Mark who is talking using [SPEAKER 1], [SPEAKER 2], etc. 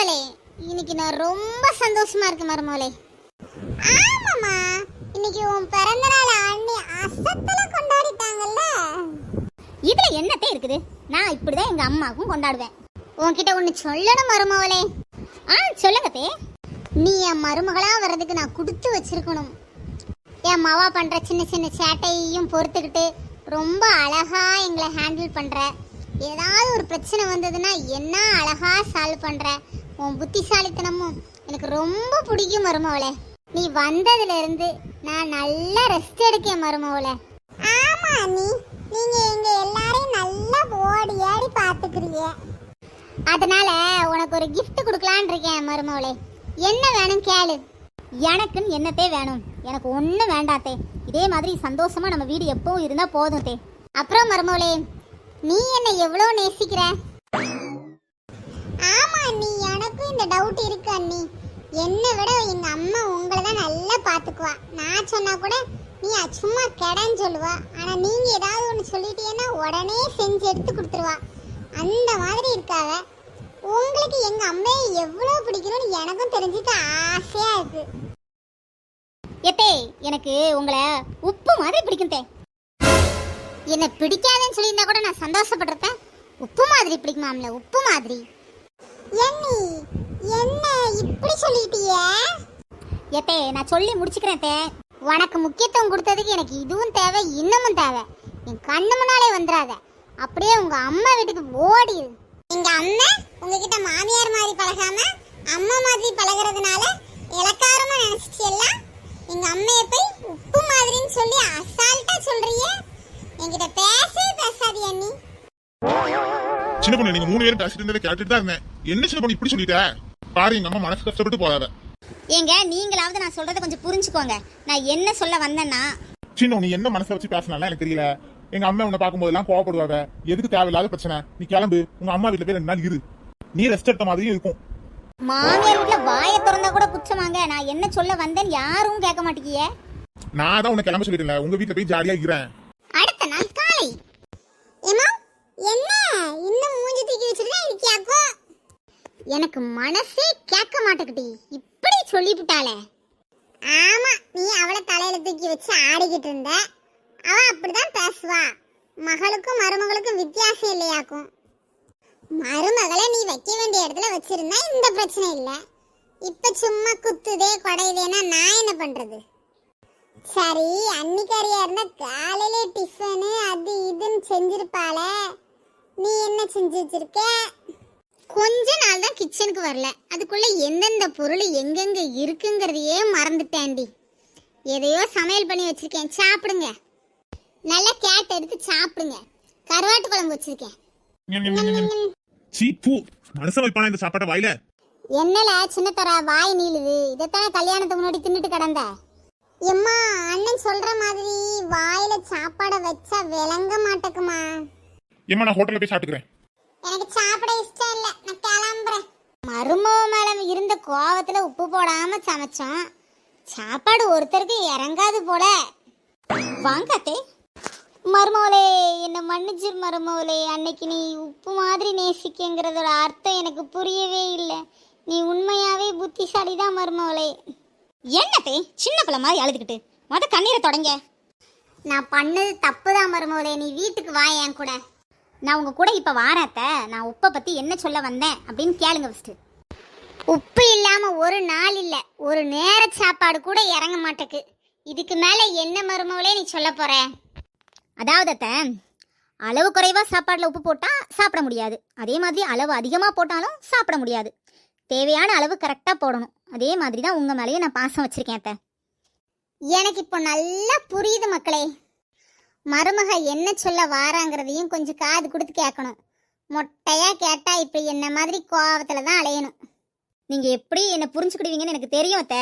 [SPEAKER 1] மருமவளே இன்னைக்கு நான் ரொம்ப சந்தோஷமா இருக்கேன் மருமவளே ஆமாம்மா இன்னைக்கு உன் பிறந்த நாள் அண்ணி அசத்தல கொண்டாடிட்டாங்கல்ல. இதுல என்னத்தே இருக்குது? நான் இப்படிதான் எங்க அம்மாவுக்கும் கொண்டாடுவேன். உன்கிட்ட ஒன்னு சொல்லணும் மருமவளே ஆ சொல்லுங்க தே. நீ என் மருமகளா வர்றதுக்கு நான் கொடுத்து வச்சிருக்கணும். என் மாவா பண்ற சின்ன சின்ன சேட்டையையும் பொறுத்துக்கிட்டு ரொம்ப அழகா எங்களை ஹேண்டில் பண்ற. ஏதாவது ஒரு பிரச்சனை வந்ததுன்னா என்ன அழகா சால்வ் பண்ற. உன் புத்திசாலித்தனமும் எனக்கு ரொம்ப பிடிக்கும் மருமவளே. நீ வந்ததுல இருந்து நான் நல்லா ரெஸ்ட் எடுக்கேன் மருமவளே. ஆமா நீ நீங்க எங்க எல்லாரையும் நல்லா ஓடி ஆடி பாத்துக்கிறீங்க அதனால உனக்கு ஒரு gift கொடுக்கலான்னு இருக்கேன் மருமவளே. என்ன வேணும் கேளு. எனக்குன்னு என்னத்தே வேணும்? எனக்கு ஒன்றும் வேண்டாத்தே இதே மாதிரி சந்தோஷமா நம்ம வீடு எப்பவும் இருந்தா போதும் தே. அப்புறம் மருமவளே நீ என்ன எவ்வளோ நேசிக்கிற ஆமா நீ எனக்கும் இந்த டவுட் இருக்கு அண்ணி. என்னை விட எங்க அம்மா உங்களை தான் நல்லா பாத்துக்குவா நான் சொன்னா கூட நீ சும்மா கெடன்னு சொல்லுவா. ஆனா நீங்க ஏதாவது ஒன்று சொல்லிட்டீங்கன்னா உடனே செஞ்சு எடுத்து கொடுத்துருவா. அந்த மாதிரி இருக்காவ. உங்களுக்கு எங்க அம்மையை எவ்வளவு பிடிக்கணும்னு எனக்கும் தெரிஞ்சுக்க ஆசையா இருக்கு. எத்தே எனக்கு உங்களை உப்பு மாதிரி பிடிக்கும் தே. என்ன பிடிக்காதுன்னு சொல்லியிருந்தா கூட நான் சந்தோஷப்பட்டிருப்பேன். உப்பு மாதிரி பிடிக்குமாம்ல உப்பு மாதிரி. என்னி என்ன இப்படி சொல்லிட்டிய? ஏத்தே நான் சொல்லி முடிச்சுக்கிறேன் தே உனக்கு முக்கியத்துவம் கொடுத்ததுக்கு எனக்கு இதுவும் தேவை இன்னமும் தேவை. என் கண்ணு முன்னாலே வந்துடாத அப்படியே உங்க அம்மா வீட்டுக்கு ஓடிடு எங்க அம்மா உங்ககிட்ட மாமியார் மாதிரி பழகாம அம்மா மாதிரி பழகுறதுனால இலக்காரமா நினைச்சிட்டு எல்லாம் எங்க அம்மைய போய் உப்பு மாதிரின்னு சொல்லி அசால்ட்டா சொல்றிய? என்கிட்ட பேசவே பேசாதீ அண்ணி
[SPEAKER 2] சின்ன பொண்ணு நீங்க மூணு பேரும் பேசிட்டு இருந்ததை கேட்டுட்டு தான் இருந்தேன். என்ன சின்ன பொண்ணு இப்படி சொல்லிட்ட? பாரு எங்க அம்மா மனசு கஷ்டப்பட்டு போறாத.
[SPEAKER 1] ஏங்க நீங்களாவது நான் சொல்றத கொஞ்சம் புரிஞ்சுக்கோங்க. நான் என்ன சொல்ல வந்தேன்னா
[SPEAKER 2] சின்ன நீ என்ன மனசை வச்சு பேசினாலும் எனக்கு தெரியல. எங்க அம்மா உன்னை பார்க்கும்போதெல்லாம் கோவப்படுவாங்க. எதுக்கு தேவையில்லாத பிரச்சனை? நீ கிளம்பு. உங்க அம்மா வீட்டுல போய் ரெண்டு நாள் இரு. நீ ரெஸ்ட் எடுத்த மாதிரியும் இருக்கும்.
[SPEAKER 1] மாமியார் வீட்ல வாயை திறந்தா கூட குச்சமாங்க நான் என்ன சொல்ல வந்தேன்னு யாரும் கேட்க மாட்டேங்கிய.
[SPEAKER 2] நான் தான் உன்னை கிளம்ப சொல்லிட்டேன் உங்க வீட்டுல போய் ஜாலியா இருக்கிறேன்
[SPEAKER 1] அடுத்த நாள் காலை. ஏமா என்ன இன்னும் மூஞ்சி தூக்கி வச்சிருக்கா இருக்கியாக்கோ எனக்கு மனசே கேட்க மாட்டேங்குடி இப்படி சொல்லிவிட்டாளே. ஆமா நீ அவளை தலையில தூக்கி வச்சு ஆடிக்கிட்டு இருந்த. அவ அப்படிதான் பேசுவா. மகளுக்கும் மருமகளுக்கும் வித்தியாசம் இல்லையாக்கும். மருமகளை நீ வைக்க வேண்டிய இடத்துல வச்சிருந்தா இந்த பிரச்சனை இல்லை. இப்ப சும்மா குத்துதே கொடையுதேன்னா நான் என்ன பண்றது? சரி அன்னிக்காரியா இருந்தா காலையில டிஃபனு அது இதுன்னு செஞ்சிருப்பாள. நீ என்ன செஞ்சு வச்சிருக்க? கொஞ்ச நாள் தான் கிச்சனுக்கு வரல. அதுக்குள்ள எந்தெந்த பொருள் எங்கெங்க இருக்குங்கிறதையே மறந்துட்டேன்டி. எதையோ சமையல் பண்ணி வச்சிருக்கேன். சாப்பிடுங்க. நல்லா கேட் எடுத்து சாப்பிடுங்க. கருவாட்டு குழம்பு வச்சிருக்கேன்.
[SPEAKER 2] சீ பூ. மனசை வைப்பானா இந்த சாப்பாட்டை வாயில?
[SPEAKER 1] என்னல சின்னத்தர வாய் நீளுது. இதைத்தானே கல்யாணத்துக்கு முன்னாடி தின்னுட்டு கிடந்த? எம்மா அண்ணன் சொல்ற மாதிரி வாயில சாப்பாடை வச்சா விளங்க மாட்டேக்குமா?
[SPEAKER 2] ஏமா நான் ஹோட்டல்ல போய் சாப்பிட்டுக்கிறேன்.
[SPEAKER 1] எனக்கு சாப்பிட இஷ்டம் இல்ல. நான் கிளம்புறேன். மருமக மேல இருந்த கோவத்துல உப்பு போடாம சமைச்சோம் சாப்பாடு ஒருத்தருக்கு இறங்காது போல. வாங்காத்தே மருமவளே என்ன மன்னிச்சிரு மருமவளே. அன்னைக்கு நீ உப்பு மாதிரி நேசிக்கங்கிறதோட அர்த்தம் எனக்கு புரியவே இல்லை. நீ உண்மையாவே புத்திசாலி தான் மருமவளே என்னத்தே சின்ன பிள்ளை மாதிரி அழுதுகிட்டு. மொத கண்ணீரை தொடங்க. நான் பண்ணது தப்பு தான் மருமவளே. நீ வீட்டுக்கு வா என் கூட. நான் உங்கள் கூட இப்போ வாரத்த நான் உப்பை பற்றி என்ன சொல்ல வந்தேன் அப்படின்னு கேளுங்க ஃபஸ்ட்டு உப்பு இல்லாமல் ஒரு நாள் இல்லை. ஒரு நேர சாப்பாடு கூட இறங்க மாட்டேக்கு. இதுக்கு மேலே என்ன மருமகளே நீ சொல்ல போகிற அதாவது அத்தை, அளவு குறைவாக சாப்பாடில் உப்பு போட்டால் சாப்பிட முடியாது. அதே மாதிரி அளவு அதிகமாக போட்டாலும் சாப்பிட முடியாது. தேவையான அளவு கரெக்டாக போடணும். அதே மாதிரி தான் உங்கள் மேலேயே நான் பாசம் வச்சுருக்கேன் அத்தை. எனக்கு இப்போ நல்லா புரியுது மக்களே. மருமக என்ன சொல்ல வாராங்கிறதையும் கொஞ்சம் காது கொடுத்து கேட்கணும். மொட்டையாக கேட்டால் இப்போ என்ன மாதிரி கோவத்தில் தான் அலையணும். நீங்கள் எப்படி என்னை புரிஞ்சுக்கிடுவீங்கன்னு எனக்கு தெரியும் அத்தை.